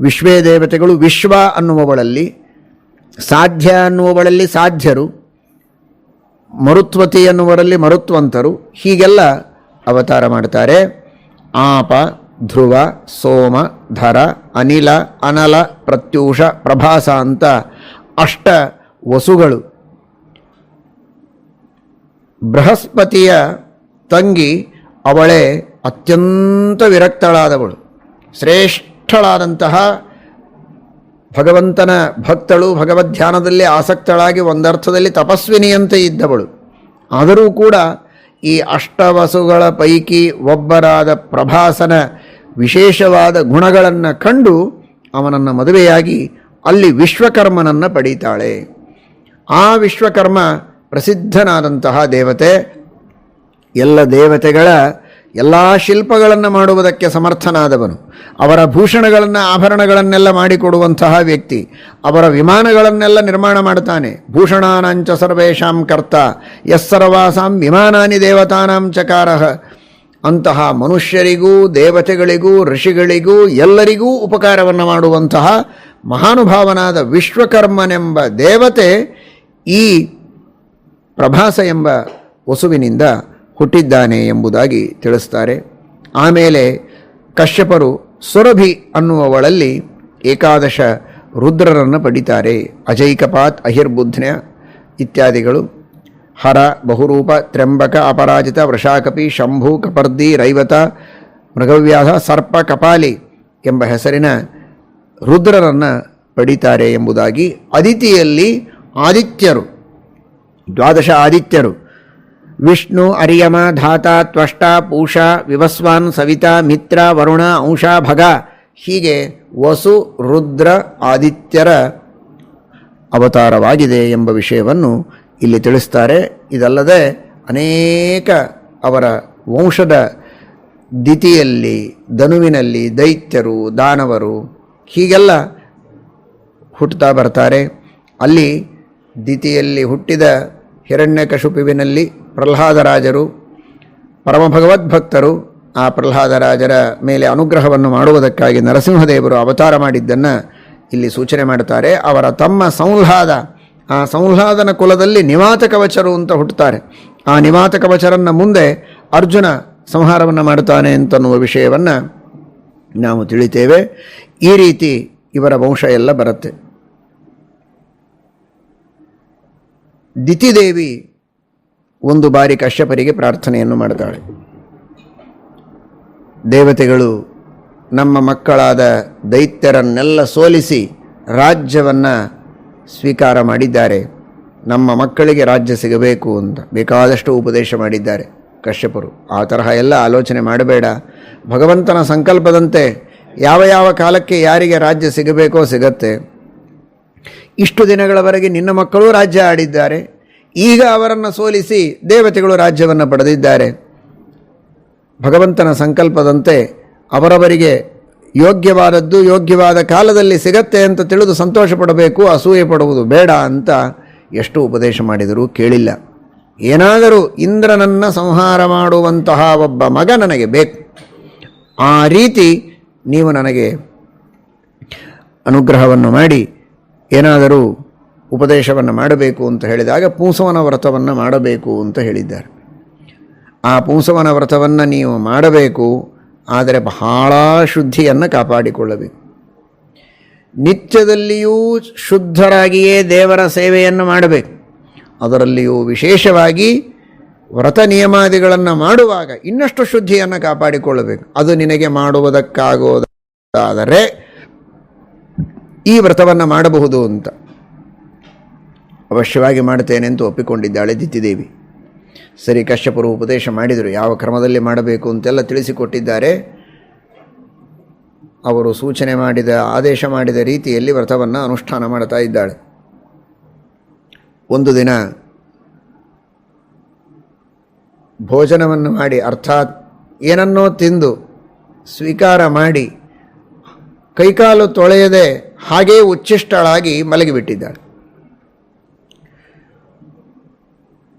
ವಿಶ್ವೇ ದೇವತೆಗಳು ವಿಶ್ವ ಅನ್ನುವವಳಲ್ಲಿ, ಸಾಧ್ಯ ಅನ್ನುವವಳಲ್ಲಿ ಸಾಧ್ಯರು, ಮರುತ್ವತಿ ಅನ್ನುವರಲ್ಲಿ ಮರುತ್ವಂತರು, ಹೀಗೆಲ್ಲ ಅವತಾರ ಮಾಡ್ತಾರೆ. ಆಪ, ಧ್ರುವ, ಸೋಮ, ಧರ, ಅನಿಲ, ಅನಲ, ಪ್ರತ್ಯೂಷ, ಪ್ರಭಾಸ ಅಂತ ಅಷ್ಟ ವಸುಗಳು. ಬೃಹಸ್ಪತಿಯ ತಂಗಿ ಅವಳೇ ಅತ್ಯಂತ ವಿರಕ್ತಳಾದವಳು. ಶ್ರೇಷ್ಠಳಾದಂತಹ ಭಗವಂತನ ಭಕ್ತಳು ಭಗವದ್ಧ್ಯಾನದಲ್ಲಿ ಆಸಕ್ತಳಾಗಿ ಒಂದರ್ಥದಲ್ಲಿ ತಪಸ್ವಿನಿಯಂತೆ ಇದ್ದವಳು. ಆದರೂ ಕೂಡ ಈ ಅಷ್ಟವಸುಗಳ ಪೈಕಿ ಒಬ್ಬರಾದ ಪ್ರಭಾಸನ ವಿಶೇಷವಾದ ಗುಣಗಳನ್ನು ಕಂಡು ಅವನನ್ನು ಮದುವೆಯಾಗಿ ಅಲ್ಲಿ ವಿಶ್ವಕರ್ಮನನ್ನು ಪಡೀತಾಳೆ. ಆ ವಿಶ್ವಕರ್ಮ ಪ್ರಸಿದ್ಧನಾದಂತಹ ದೇವತೆ, ಎಲ್ಲ ದೇವತೆಗಳ ಎಲ್ಲ ಶಿಲ್ಪಗಳನ್ನು ಮಾಡುವುದಕ್ಕೆ ಸಮರ್ಥನಾದವನು. ಅವರ ಭೂಷಣಗಳನ್ನು, ಆಭರಣಗಳನ್ನೆಲ್ಲ ಮಾಡಿಕೊಡುವಂತಹ ವ್ಯಕ್ತಿ. ಅವರ ವಿಮಾನಗಳನ್ನೆಲ್ಲ ನಿರ್ಮಾಣ ಮಾಡ್ತಾನೆ ಭೂಷಣಾನಾಂಚ ಸರ್ವೇಶಾಂ ಕರ್ತ ಯಸ್ಸರ್ವಾಸಾಂ ವಿಮಾನಾನಿ ದೇವತಾನಾಂ ಚಕಾರ. ಅಂತಹ ಮನುಷ್ಯರಿಗೂ, ದೇವತೆಗಳಿಗೂ, ಋಷಿಗಳಿಗೂ, ಎಲ್ಲರಿಗೂ ಉಪಕಾರವನ್ನು ಮಾಡುವಂತಹ ಮಹಾನುಭಾವನಾದ ವಿಶ್ವಕರ್ಮನೆಂಬ ದೇವತೆ ಈ ಪ್ರಭಾಸ ಎಂಬ ವಸುವಿನಿಂದ ಹುಟ್ಟಿದ್ದಾನೆ ಎಂಬುದಾಗಿ ತಿಳಿಸ್ತಾರೆ. ಆಮೇಲೆ ಕಶ್ಯಪರು ಸುರಭಿ ಅನ್ನುವವಳಲ್ಲಿ ಏಕಾದಶ ರುದ್ರರನ್ನು ಪಡಿತಾರೆ. ಅಜೈಕಪಾತ್, ಅಹಿರ್ಬುಧ್ನ ಇತ್ಯಾದಿಗಳು. ಹರ, ಬಹುರೂಪ, ತ್ರ್ಯಂಬಕ, ಅಪರಾಜಿತ, ವೃಷಾಕಪಿ, ಶಂಭು, ಕಪರ್ದಿ, ರೈವತ, ಮೃಗವ್ಯಾಧ, ಸರ್ಪ, ಕಪಾಲಿ ಎಂಬ ಹೆಸರಿನ ರುದ್ರರನ್ನು ಪಡಿತಾರೆ ಎಂಬುದಾಗಿ ಅದಿತಿಯಲ್ಲಿ ಆದಿತ್ಯರು, ದ್ವಾದಶ ಆದಿತ್ಯರು ವಿಷ್ಣು, ಅರಿಯಮ, ಧಾತ, ತ್ವಷ್ಟ, ಪೂಷ, ವಿವಸ್ವಾನ್, ಸವಿತಾ, ಮಿತ್ರ, ವರುಣ, ಅಂಶ, ಭಗ, ಹೀಗೆ ವಸು, ರುದ್ರ, ಆದಿತ್ಯರ ಅವತಾರವಾಗಿದೆ ಎಂಬ ವಿಷಯವನ್ನು ಇಲ್ಲಿ ತಿಳಿಸ್ತಾರೆ. ಇದಲ್ಲದೆ ಅನೇಕ ಅವರ ವಂಶದ ದಿತಿಯಲ್ಲಿ, ಧನುವಿನಲ್ಲಿ ದೈತ್ಯರು, ದಾನವರು ಹೀಗೆಲ್ಲ ಹುಟ್ಟುತ್ತಾ ಬರ್ತಾರೆ. ಅಲ್ಲಿ ದಿತಿಯಲ್ಲಿ ಹುಟ್ಟಿದ ಹಿರಣ್ಯಕಶುಪುವಿನಲ್ಲಿ ಪ್ರಹ್ಲಾದರಾಜರು ಪರಮ ಭಗವದ್ಭಕ್ತರು ಆ ಪ್ರಹ್ಲಾದರಾಜರ ಮೇಲೆ ಅನುಗ್ರಹವನ್ನು ಮಾಡುವುದಕ್ಕಾಗಿ ನರಸಿಂಹದೇವರು ಅವತಾರ ಮಾಡಿದ್ದನ್ನು ಇಲ್ಲಿ ಸೂಚನೆ ಮಾಡುತ್ತಾರೆ. ಅವರ ತಮ್ಮ ಸಂಹ್ಲಾದ, ಆ ಸಂಹ್ಲಾದನ ಕುಲದಲ್ಲಿ ನಿವಾತ ಕವಚರು ಅಂತ ಹುಟ್ಟುತ್ತಾರೆ. ಆ ನಿವಾತ ಕವಚರನ್ನು ಮುಂದೆ ಅರ್ಜುನ ಸಂಹಾರವನ್ನು ಮಾಡುತ್ತಾನೆ ಅಂತನ್ನುವ ವಿಷಯವನ್ನು ನಾವು ತಿಳಿತೇವೆ. ಈ ರೀತಿ ಇವರ ವಂಶ ಎಲ್ಲ ಬರುತ್ತೆ. ದಿತಿದೇವಿ ಒಂದು ಬಾರಿ ಕಶ್ಯಪರಿಗೆ ಪ್ರಾರ್ಥನೆಯನ್ನು ಮಾಡ್ತಾಳೆ ದೇವತೆಗಳು ನಮ್ಮ ಮಕ್ಕಳಾದ ದೈತ್ಯರನ್ನೆಲ್ಲ ಸೋಲಿಸಿ ರಾಜ್ಯವನ್ನು ಸ್ವೀಕಾರ ಮಾಡಿದ್ದಾರೆ. ನಮ್ಮ ಮಕ್ಕಳಿಗೆ ರಾಜ್ಯ ಸಿಗಬೇಕು ಅಂತ ಬೇಕಾದಷ್ಟು ಉಪದೇಶ ಮಾಡಿದ್ದಾರೆ ಕಶ್ಯಪರು. ಆ ತರಹ ಎಲ್ಲ ಆಲೋಚನೆ ಮಾಡಬೇಡ. ಭಗವಂತನ ಸಂಕಲ್ಪದಂತೆ ಯಾವ ಯಾವ ಕಾಲಕ್ಕೆ ಯಾರಿಗೆ ರಾಜ್ಯ ಸಿಗಬೇಕೋ ಸಿಗತ್ತೆ. ಇಷ್ಟು ದಿನಗಳವರೆಗೆ ನಿನ್ನ ಮಕ್ಕಳು ರಾಜ್ಯ ಆಡಿದ್ದಾರೆ. ಈಗ ಅವರನ್ನು ಸೋಲಿಸಿ ದೇವತೆಗಳು ರಾಜ್ಯವನ್ನು ಪಡೆದಿದ್ದಾರೆ. ಭಗವಂತನ ಸಂಕಲ್ಪದಂತೆ ಅವರವರಿಗೆ ಯೋಗ್ಯವಾದದ್ದು ಯೋಗ್ಯವಾದ ಕಾಲದಲ್ಲಿ ಸಿಗತ್ತೆ ಅಂತ ತಿಳಿದು ಸಂತೋಷ ಪಡಬೇಕು ಅಸೂಯೆ ಪಡುವುದು ಬೇಡ ಅಂತ ಎಷ್ಟು ಉಪದೇಶ ಮಾಡಿದರೂ ಕೇಳಿಲ್ಲ. ಏನಾದರೂ ಇಂದ್ರನನ್ನು ಸಂಹಾರ ಮಾಡುವಂತಹ ಒಬ್ಬ ಮಗ ನನಗೆ ಬೇಕು. ಆ ರೀತಿ ನೀವು ನನಗೆ ಅನುಗ್ರಹವನ್ನು ಮಾಡಿ, ಏನಾದರೂ ಉಪದೇಶವನ್ನು ಮಾಡಬೇಕು ಅಂತ ಹೇಳಿದಾಗ ಪೂಸವನ ವ್ರತವನ್ನು ಮಾಡಬೇಕು ಅಂತ ಹೇಳಿದ್ದಾರೆ. ಆ ಪೂಸವನ ವ್ರತವನ್ನು ನೀವು ಮಾಡಬೇಕು, ಆದರೆ ಬಹಳ ಶುದ್ಧಿಯನ್ನು ಕಾಪಾಡಿಕೊಳ್ಳಬೇಕು. ನಿತ್ಯದಲ್ಲಿಯೂ ಶುದ್ಧರಾಗಿಯೇ ದೇವರ ಸೇವೆಯನ್ನು ಮಾಡಬೇಕು. ಅದರಲ್ಲಿಯೂ ವಿಶೇಷವಾಗಿ ವ್ರತ ನಿಯಮಾದಿಗಳನ್ನು ಮಾಡುವಾಗ ಇನ್ನಷ್ಟು ಶುದ್ಧಿಯನ್ನು ಕಾಪಾಡಿಕೊಳ್ಳಬೇಕು. ಅದು ನಿನಗೆ ಮಾಡುವುದಕ್ಕಾಗೋದಾದರೆ ಈ ವ್ರತವನ್ನು ಮಾಡಬಹುದು ಅಂತ. ಅವಶ್ಯವಾಗಿ ಮಾಡುತ್ತೇನೆ ಎಂದು ಒಪ್ಪಿಕೊಂಡಿದ್ದಾಳೆ ದಿತ್ತಿದೇವಿ ಸರಿ, ಕಶ್ಯಪರು ಉಪದೇಶ ಮಾಡಿದರು. ಯಾವ ಕ್ರಮದಲ್ಲಿ ಮಾಡಬೇಕು ಅಂತೆಲ್ಲ ತಿಳಿಸಿಕೊಟ್ಟಿದ್ದಾರೆ. ಅವರು ಸೂಚನೆ ಮಾಡಿದ, ಆದೇಶ ಮಾಡಿದ ರೀತಿಯಲ್ಲಿ ವ್ರತವನ್ನು ಅನುಷ್ಠಾನ ಮಾಡ್ತಾ ಇದ್ದಾಳೆ. ಒಂದು ದಿನ ಭೋಜನವನ್ನು ಮಾಡಿ, ಅರ್ಥಾತ್ ಏನನ್ನೋ ತಿಂದು ಸ್ವೀಕಾರ ಮಾಡಿ, ಕೈಕಾಲು ತೊಳೆಯದೆ ಹಾಗೇ ಉಚ್ಚಿಷ್ಟಳಾಗಿ ಮಲಗಿಬಿಟ್ಟಿದ್ದಾಳೆ.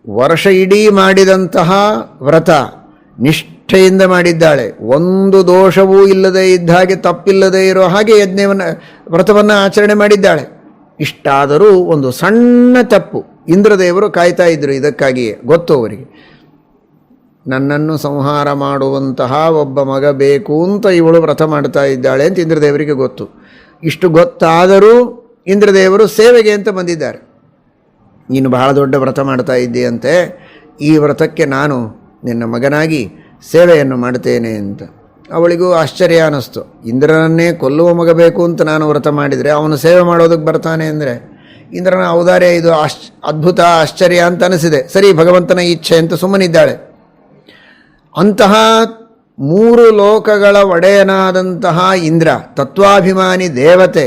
ವರ್ಷ ಇಡೀ ಮಾಡಿದಂತಹ ವ್ರತ ನಿಷ್ಠೆಯಿಂದ ಮಾಡಿದ್ದಾಳೆ. ಒಂದು ದೋಷವೂ ಇಲ್ಲದೆ ಇದ್ದ ಹಾಗೆ ತಪ್ಪಿಲ್ಲದೆ ಇರೋ ಹಾಗೆ ಯಜ್ಞವನ್ನು, ವ್ರತವನ್ನು ಆಚರಣೆ ಮಾಡಿದ್ದಾಳೆ. ಇಷ್ಟಾದರೂ ಒಂದು ಸಣ್ಣ ತಪ್ಪು ಇಂದ್ರದೇವರು ಕಾಯ್ತಾ ಇದ್ದರು ಇದಕ್ಕಾಗಿಯೇ, ಗೊತ್ತು ಅವರಿಗೆ. ನನ್ನನ್ನು ಸಂಹಾರ ಮಾಡುವಂತಹ ಒಬ್ಬ ಮಗ ಬೇಕು ಅಂತ ಇವಳು ವ್ರತ ಮಾಡ್ತಾ ಇದ್ದಾಳೆ ಅಂತ ಇಂದ್ರದೇವರಿಗೆ ಗೊತ್ತು. ಇಷ್ಟು ಗೊತ್ತಾದರೂ ಇಂದ್ರದೇವರು ಸೇವೆಗೆ ಅಂತ ಬಂದಿದ್ದಾರೆ. ನೀನು ಬಹಳ ದೊಡ್ಡ ವ್ರತ ಮಾಡ್ತಾ ಇದ್ದೀಯಂತೆ, ಈ ವ್ರತಕ್ಕೆ ನಾನು ನಿನ್ನ ಮಗನಾಗಿ ಸೇವೆಯನ್ನು ಮಾಡ್ತೇನೆ ಅಂತ. ಅವಳಿಗೂ ಆಶ್ಚರ್ಯ ಅನ್ನಿಸ್ತು. ಇಂದ್ರನನ್ನೇ ಕೊಲ್ಲುವ ಮಗ ಬೇಕು ಅಂತ ನಾನು ವ್ರತ ಮಾಡಿದರೆ ಅವನು ಸೇವೆ ಮಾಡೋದಕ್ಕೆ ಬರ್ತಾನೆ ಅಂದರೆ? ಇಂದ್ರನ ಔದಾರ್ಯ ಇದು ಆಶ್, ಅದ್ಭುತ ಆಶ್ಚರ್ಯ ಅಂತ ಅನಿಸಿದೆ ಸರಿ, ಭಗವಂತನ ಇಚ್ಛೆ ಅಂತ ಸುಮ್ಮನಿದ್ದಾಳೆ. ಅಂತಹ ಮೂರು ಲೋಕಗಳ ಒಡೆಯನಾದಂತಹ ಇಂದ್ರ, ತತ್ವಾಭಿಮಾನಿ ದೇವತೆ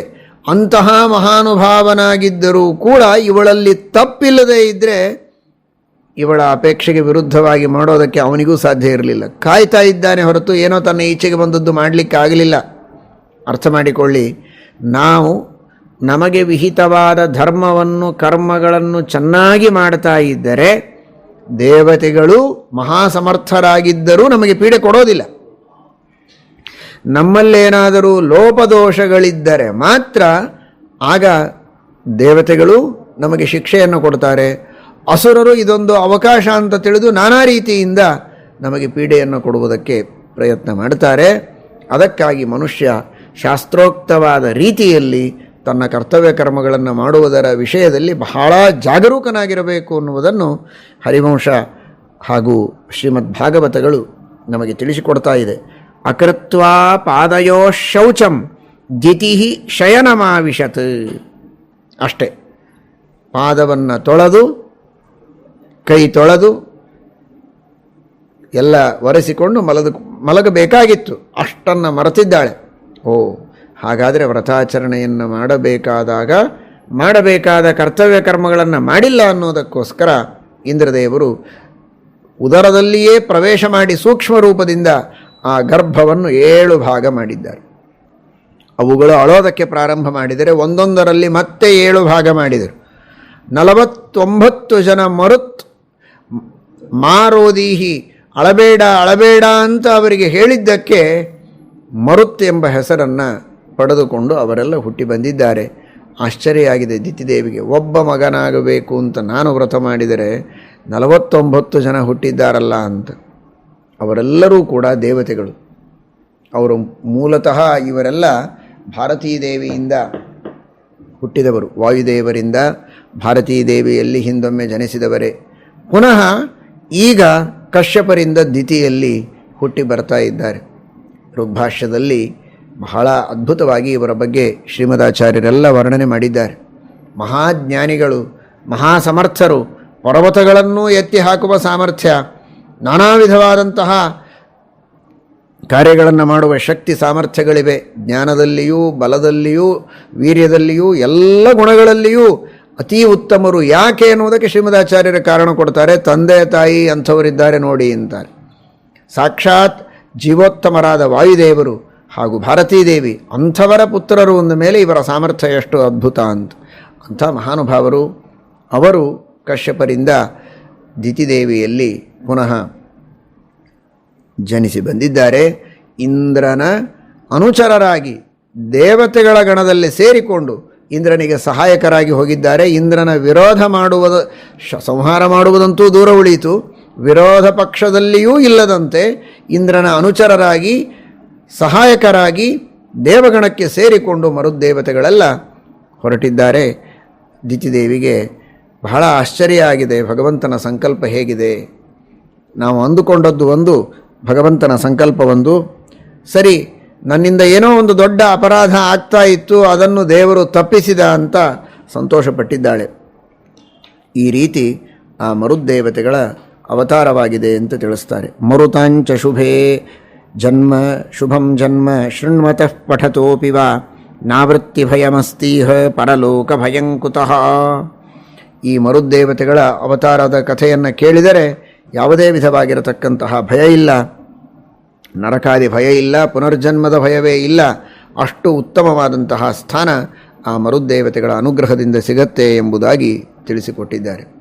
ಅಂತಹ ಮಹಾನುಭಾವನಾಗಿದ್ದರೂ ಕೂಡ ಇವಳಲ್ಲಿ ತಪ್ಪಿಲ್ಲದೆ ಇದ್ದರೆ ಇವಳ ಅಪೇಕ್ಷೆಗೆ ವಿರುದ್ಧವಾಗಿ ಮಾಡೋದಕ್ಕೆ ಅವನಿಗೂ ಸಾಧ್ಯ ಇರಲಿಲ್ಲ. ಕಾಯ್ತಾ ಇದ್ದಾನೆ ಹೊರತು ಏನೋ ತನ್ನ ಈಚೆಗೆ ಬಂದದ್ದು ಮಾಡಲಿಕ್ಕೆ ಆಗಲಿಲ್ಲ. ಅರ್ಥ ಮಾಡಿಕೊಳ್ಳಿ. ನಾವು ನಮಗೆ ವಿಹಿತವಾದ ಧರ್ಮವನ್ನು, ಕರ್ಮಗಳನ್ನು ಚೆನ್ನಾಗಿ ಮಾಡ್ತಾ ಇದ್ದರೆ ದೇವತೆಗಳು ಮಹಾಸಮರ್ಥರಾಗಿದ್ದರೂ ನಮಗೆ ಪೀಡೆ ಕೊಡೋದಿಲ್ಲ. ನಮ್ಮಲ್ಲೇನಾದರೂ ಲೋಪದೋಷಗಳಿದ್ದರೆ ಮಾತ್ರ ಆಗ ದೇವತೆಗಳು ನಮಗೆ ಶಿಕ್ಷೆಯನ್ನು ಕೊಡ್ತಾರೆ. ಅಸುರರು ಇದೊಂದು ಅವಕಾಶ ಅಂತ ತಿಳಿದು ನಾನಾ ರೀತಿಯಿಂದ ನಮಗೆ ಪೀಡೆಯನ್ನು ಕೊಡುವುದಕ್ಕೆ ಪ್ರಯತ್ನ ಮಾಡ್ತಾರೆ. ಅದಕ್ಕಾಗಿ ಮನುಷ್ಯ ಶಾಸ್ತ್ರೋಕ್ತವಾದ ರೀತಿಯಲ್ಲಿ ತನ್ನ ಕರ್ತವ್ಯ ಕರ್ಮಗಳನ್ನು ಮಾಡುವುದರ ವಿಷಯದಲ್ಲಿ ಬಹಳ ಜಾಗರೂಕನಾಗಿರಬೇಕು ಅನ್ನುವುದನ್ನು ಹರಿವಂಶ ಹಾಗೂ ಶ್ರೀಮದ್ ಭಾಗವತಗಳು ನಮಗೆ ತಿಳಿಸಿಕೊಡ್ತಾ ಇದೆ. ಅಕೃತ್ವಾ ಪಾದಯೋ ಶೌಚಂ ದಿತಿ ಶಯನಮಾವಿಶತ್ ಅಷ್ಟೇ ಪಾದವನ್ನು ತೊಳೆದು, ಕೈ ತೊಳೆದು, ಎಲ್ಲ ಒರೆಸಿಕೊಂಡು ಮಲದ ಮಲಗಬೇಕಾಗಿತ್ತು. ಅಷ್ಟನ್ನು ಮರೆತಿದ್ದಾಳೆ. ಓ, ಹಾಗಾದರೆ ವ್ರತಾಚರಣೆಯನ್ನು ಮಾಡಬೇಕಾದಾಗ, ಮಾಡಬೇಕಾದ ಕರ್ತವ್ಯ ಕರ್ಮಗಳನ್ನು ಮಾಡಿಲ್ಲ ಅನ್ನೋದಕ್ಕೋಸ್ಕರ ಇಂದ್ರದೇವರು ಉದರದಲ್ಲಿಯೇ ಪ್ರವೇಶ ಮಾಡಿ ಸೂಕ್ಷ್ಮ ರೂಪದಿಂದ ಆ ಗರ್ಭವನ್ನು ಏಳು ಭಾಗ ಮಾಡಿದ್ದಾರೆ. ಅವುಗಳು ಅಳೋದಕ್ಕೆ ಪ್ರಾರಂಭ ಮಾಡಿದರೆ ಒಂದೊಂದರಲ್ಲಿ ಮತ್ತೆ ಏಳು ಭಾಗ ಮಾಡಿದರು. ನಲವತ್ತೊಂಬತ್ತು ಜನ ಮರುತ್ ಮಾರೋದೀಹಿ, ಅಳಬೇಡ ಅಳಬೇಡ ಅಂತ ಅವರಿಗೆ ಹೇಳಿದ್ದಕ್ಕೆ ಮರುತ್ ಎಂಬ ಹೆಸರನ್ನು ಪಡೆದುಕೊಂಡು ಅವರೆಲ್ಲ ಹುಟ್ಟಿ ಬಂದಿದ್ದಾರೆ. ಆಶ್ಚರ್ಯ ಆಗಿದೆ ದಿತಿದೇವಿಗೆ, ಒಬ್ಬ ಮಗನಾಗಬೇಕು ಅಂತ ನಾನು ವ್ರತ ಮಾಡಿದರೆ ನಲವತ್ತೊಂಬತ್ತು ಜನ ಹುಟ್ಟಿದ್ದಾರಲ್ಲ ಅಂತ. ಅವರೆಲ್ಲರೂ ಕೂಡ ದೇವತೆಗಳು. ಅವರು ಮೂಲತಃ ಇವರೆಲ್ಲ ಭಾರತೀ ದೇವಿಯಿಂದ ಹುಟ್ಟಿದವರು. ವಾಯುದೇವರಿಂದ ಭಾರತೀ ದೇವಿಯಲ್ಲಿ ಹಿಂದೊಮ್ಮೆ ಜನಿಸಿದವರೇ. ಪುನಃ ಈಗ ಕಶ್ಯಪರಿಂದ ದಿತಿಯಲ್ಲಿ ಹುಟ್ಟಿ ಬರ್ತಾ ಇದ್ದಾರೆ. ಋಗ್ಭಾಷ್ಯದಲ್ಲಿ ಬಹಳ ಅದ್ಭುತವಾಗಿ ಇವರ ಬಗ್ಗೆ ಶ್ರೀಮದಾಚಾರ್ಯರೆಲ್ಲ ವರ್ಣನೆ ಮಾಡಿದ್ದಾರೆ. ಮಹಾಜ್ಞಾನಿಗಳು, ಮಹಾಸಮರ್ಥರು ಪರ್ವತಗಳನ್ನೂ ಎತ್ತಿ ಹಾಕುವ ಸಾಮರ್ಥ್ಯ ನಾನಾ ವಿಧವಾದಂತಹ ಕಾರ್ಯಗಳನ್ನು ಮಾಡುವ ಶಕ್ತಿ ಸಾಮರ್ಥ್ಯಗಳಿವೆ. ಜ್ಞಾನದಲ್ಲಿಯೂ, ಬಲದಲ್ಲಿಯೂ, ವೀರ್ಯದಲ್ಲಿಯೂ, ಎಲ್ಲ ಗುಣಗಳಲ್ಲಿಯೂ ಅತಿ ಉತ್ತಮರು ಯಾಕೆ ಎನ್ನುವುದಕ್ಕೆ ಶ್ರೀಮದಾಚಾರ್ಯರ ಕಾರಣ ಕೊಡ್ತಾರೆ. ತಂದೆ, ತಾಯಿ ಅಂಥವರಿದ್ದಾರೆ ನೋಡಿ ಅಂತಾರೆ. ಸಾಕ್ಷಾತ್ ಜೀವೋತ್ತಮರಾದ ವಾಯುದೇವರು ಹಾಗೂ ಭಾರತೀ ದೇವಿ ಅಂಥವರ ಪುತ್ರರು ಅಂದ ಮೇಲೆ ಇವರ ಸಾಮರ್ಥ್ಯ ಎಷ್ಟು ಅದ್ಭುತ ಅಂತ. ಅಂಥ ಮಹಾನುಭಾವರು ಅವರು ಕಶ್ಯಪರಿಂದ ದಿತಿದೇವಿಯಲ್ಲಿ ಪುನಃ ಜನಿಸಿ ಬಂದಿದ್ದಾರೆ. ಇಂದ್ರನ ಅನುಚರರಾಗಿ ದೇವತೆಗಳ ಗಣದಲ್ಲಿ ಸೇರಿಕೊಂಡು ಇಂದ್ರನಿಗೆ ಸಹಾಯಕರಾಗಿ ಹೋಗಿದ್ದಾರೆ. ಇಂದ್ರನ ವಿರೋಧ ಮಾಡುವುದ ಸಂಹಾರ ಮಾಡುವುದಂತೂ ದೂರ ಉಳಿಯಿತು. ವಿರೋಧ ಪಕ್ಷದಲ್ಲಿಯೂ ಇಲ್ಲದಂತೆ ಇಂದ್ರನ ಅನುಚರರಾಗಿ, ಸಹಾಯಕರಾಗಿ ದೇವಗಣಕ್ಕೆ ಸೇರಿಕೊಂಡು ಮರುದೇವತೆಗಳೆಲ್ಲ ಹೊರಟಿದ್ದಾರೆ. ದಿತಿದೇವಿಗೆ ಬಹಳ ಆಶ್ಚರ್ಯ ಆಗಿದೆ. ಭಗವಂತನ ಸಂಕಲ್ಪ ಹೇಗಿದೆ? ನಾವು ಅಂದುಕೊಂಡದ್ದು ಒಂದು, ಭಗವಂತನ ಸಂಕಲ್ಪ ಒಂದು ಸರಿ, ನನ್ನಿಂದ ಏನೋ ಒಂದು ದೊಡ್ಡ ಅಪರಾಧ ಆಗ್ತಾ ಇತ್ತು, ಅದನ್ನು ದೇವರು ತಪ್ಪಿಸಿದ ಅಂತ ಸಂತೋಷಪಟ್ಟಿದ್ದಾಳೆ. ಈ ರೀತಿ ಆ ಮರುದ್ದೇವತೆಗಳ ಅವತಾರವಾಗಿದೆ ಅಂತ ತಿಳಿಸ್ತಾರೆ. ಮರುತಾಂಚ ಶುಭೇ, ಜನ್ಮ ಶುಭಂ ಜನ್ಮ ಶೃಣ್ವತಃ ಪಠತೋಪಿ ವಾ, ನಾವೃತ್ತಿ ಭಯಮಸ್ತೀಹ ಪರಲೋಕ ಭಯಂಕುತಃ. ಈ ಮರುದ್ದೇವತೆಗಳ ಅವತಾರದ ಕಥೆಯನ್ನು ಕೇಳಿದರೆ ಯಾವುದೇ ವಿಧವಾಗಿರತಕ್ಕಂತಹ ಭಯ ಇಲ್ಲ. ನರಕಾದಿ ಭಯ ಇಲ್ಲ, ಪುನರ್ಜನ್ಮದ ಭಯವೇ ಇಲ್ಲ. ಅಷ್ಟು ಉತ್ತಮವಾದಂತಹ ಸ್ಥಾನ ಆ ಮರುದ್ದೇವತೆಗಳ ಅನುಗ್ರಹದಿಂದ ಸಿಗತ್ತೆ ಎಂಬುದಾಗಿ ತಿಳಿಸಿಕೊಟ್ಟಿದ್ದಾರೆ.